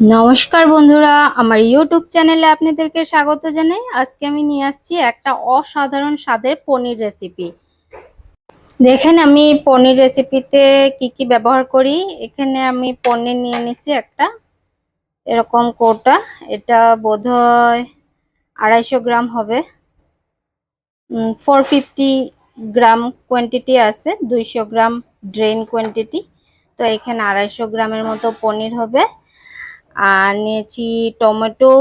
নমস্কার বন্ধুরা, আমার ইউটিউব চ্যানেলে আপনাদেরকে স্বাগত জানাই। আজকে আমি নিয়ে আসছি একটা অসাধারণ স্বাদের পনির রেসিপি দেখেন, আমি পনির রেসিপিতে কি কি ব্যবহার করি। এখানে আমি পনির নিয়ে নিছি একটা এরকম কোটা। এটা বোধহয় আড়াইশো গ্রাম হবে। ফোর ফিফটি গ্রাম কোয়ান্টিটি আছে, দুইশো গ্রাম ড্রেন কোয়ান্টিটি তো এখানে আড়াইশো গ্রামের মতো পনির হবে। আর নিয়েছি টমেটো।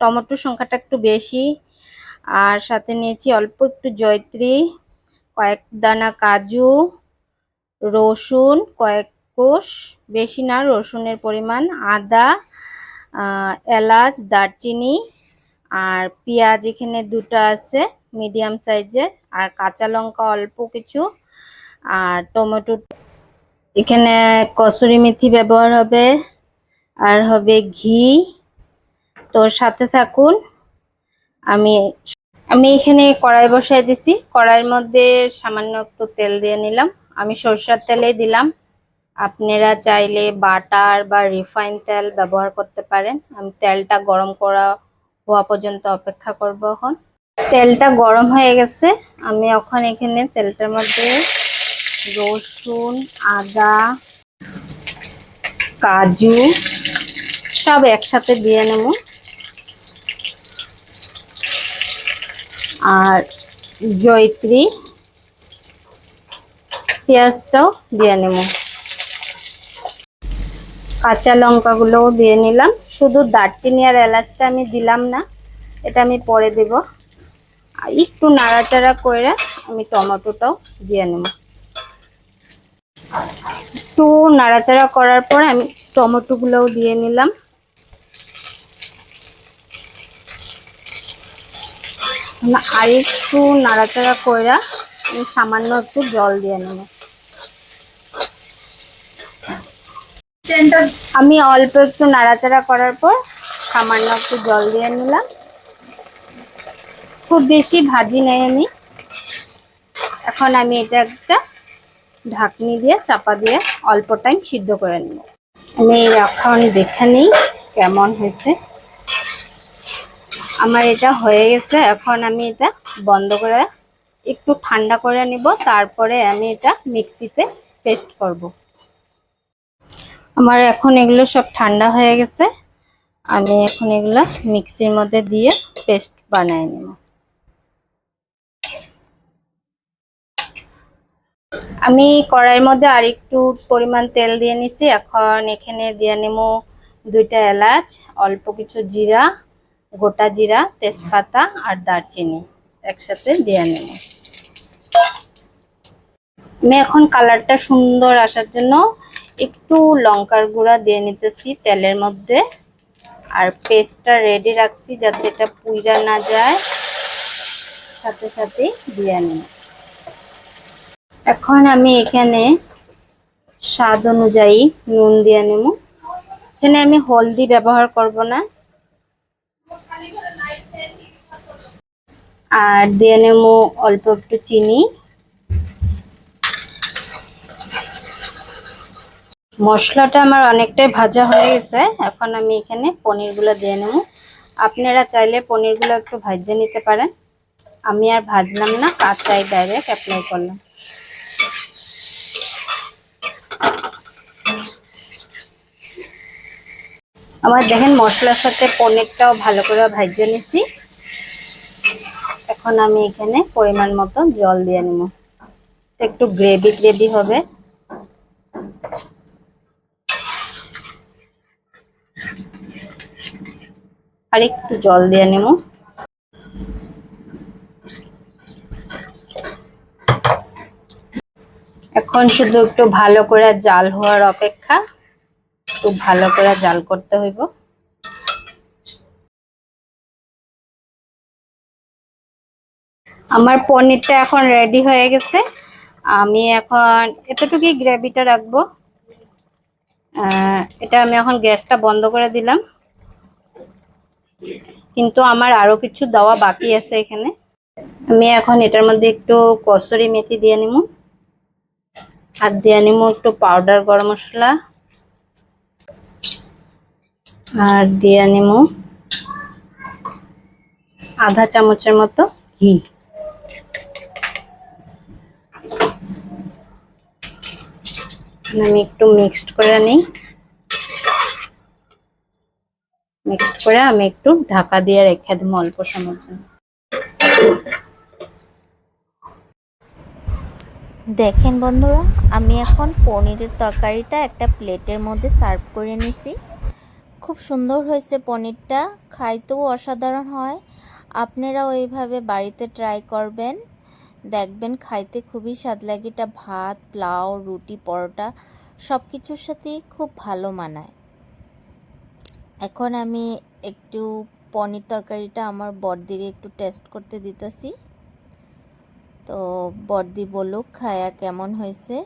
টমেটোর সংখ্যাটা একটু বেশি। আর সাথে নিয়েছি অল্প একটু জয়ত্রী, কয়েক দানা কাজু, রসুন, কয়েক কোষ। বেশি না, রসুনের পরিমাণ। আদা এলাচ, দারচিনি আর পেঁয়াজ এখানে দুটো আছে, মিডিয়াম সাইজের। আর কাঁচা লঙ্কা অল্প কিছু। আর টমেটো এখানে কসুরি মেথি ব্যবহার হবে। আর হবে ঘি। তো সাথে থাকুন, আমি আমি এখানে কড়াই বসাই দিছি। কড়াইয়ের মধ্যে সামান্য একটু তেল দিয়ে নিলাম। আমি সরষের তেলেই দিলাম। আপনারা চাইলে বাটার বা রিফাইন তেল ব্যবহার করতে পারেন। আমি তেলটা গরম করা হওয়া পর্যন্ত অপেক্ষা করব এখন। তেলটা গরম হয়ে গেছে। আমি এখন এখানে তেলটার মধ্যে রসুন, আদা, কাজু সব একসাথে দিয়ে নেব। আর জয়ত্রী পেঁয়াজটাও দিয়ে নেব। কাঁচা লঙ্কাগুলোও দিয়ে নিলাম। শুধু দারচিনি আর এলাচটা আমি দিলাম না, এটা আমি পরে দেব। একটু নাড়াচাড়া করে আমি টমেটোটাও দিয়ে নেব। একটু নাড়াচাড়া করার পর আমি টমেটোগুলোও দিয়ে নিলাম। আর একটু নাড়াচাড়া করে সামান্য একটু জল দিয়ে নেব। আমি অল্প একটু নাড়াচাড়া করার পর সামান্য একটু জল দিয়ে নিলাম। খুব বেশি ভাজি নেই আমি। এখন আমি এটা একটা ঢাকনি দিয়ে, চাপা দিয়ে অল্প টাইম সিদ্ধ করে নেব। আমি এখন দেখে নিই কেমন হয়েছে। আমার এটা হয়ে গেছে। এখন আমি এটা বন্ধ করে একটু ঠান্ডা করে নিব, তারপরে আমি এটা মিক্সিতে পেস্ট করব। আমার এখন এগুলো সব ঠান্ডা হয়ে গেছে। আমি এখন এগুলো মিক্সির মধ্যে দিয়ে পেস্ট বানিয়ে নেব। আমি কড়াইয়ের মধ্যে আর একটু পরিমাণ তেল দিয়ে নিছি। এখন এখানে দিয়ে নেব দুইটা এলাচ, অল্প কিছু জিরা গোটা জিরা, তেজপাতা আর দারচিনি একসাথে দিয়ে নেব। আমি এখন কালারটা সুন্দর আসার জন্য একটু লঙ্কার গুঁড়া দিয়ে নিতেছি তেলের মধ্যে। আর পেস্টটা রেডি রাখছি যাতে এটা পুইরা না যায়। সাথে সাথে দিয়ে নিই এখন আমি এখানে স্বাদ অনুযায়ী নুন দিয়ে নেব। এখানে আমি হলদি ব্যবহার করব না। আর দিয়ে নেব অল্প একটু চিনি। মশলাটা আমার অনেকটাই ভাজা হয়ে গেছে, এখন আমি এখানে পনিরগুলো দিয়ে নেব। আপনারা চাইলে পনিরগুলো একটু ভাজিয়ে নিতে পারেন। আমি আর ভাজলাম না, কাঁচাই ডাইরেক্ট অ্যাপ্লাই করলাম। আমার দেখেন মশলার সাথে পনিরটাও ভালো করে ভাজিয়ে নিছি এখন আমি এখানে পরিমাণ মতো জল দিয়ে নেব। একটু গ্রেভি গ্রেভি হবে। আর একটু জল দিয়ে নেব। এখন শুধু একটু ভালো করে জাল হওয়ার অপেক্ষা, একটু ভালো করে জাল করতে হইব। আমার পনিরটা এখন রেডি হয়ে গেছে। আমি এখন এতটুকুই গ্রেভিটা রাখব। এটা আমি এখন গ্যাসটা বন্ধ করে দিলাম। কিন্তু আমার আরও কিছু দেওয়া বাকি আছে এখানে। আমি এখন এটার মধ্যে একটু কসুরি মেথি দিয়ে নিব। আর দিয়ে নিব একটু পাউডার গরম মশলা। আর দিয়ে নিমু আধা চামচের মতো ঘি। আমি একটু মিক্সড করে নিই। মিক্সড করে আমি একটু ঢাকা দিয়ে রেখে দেবো অল্প সময়ের জন্য। দেখেন বন্ধুরা, আমি এখন পনিরের তরকারিটা একটা প্লেটের মধ্যে সার্ভ করে নিছি। খুব সুন্দর হয়েছে পনিরটা, খাইতেও অসাধারণ হয়। আপনারাও এইভাবে বাড়িতে ট্রাই করবেন। দেখবেন খাইতে খুবই স্বাদ লাগে। এটা ভাত, পোলাও, রুটি, পরোটা সব কিছুর সাথে খুব ভালো মানায়। এখন আমি একটু পনির তরকারিটা আমার বড়দিরে একটু টেস্ট করতে দিতেছি। তো বর্দি বলুক, খায়া কেমন হয়েছে?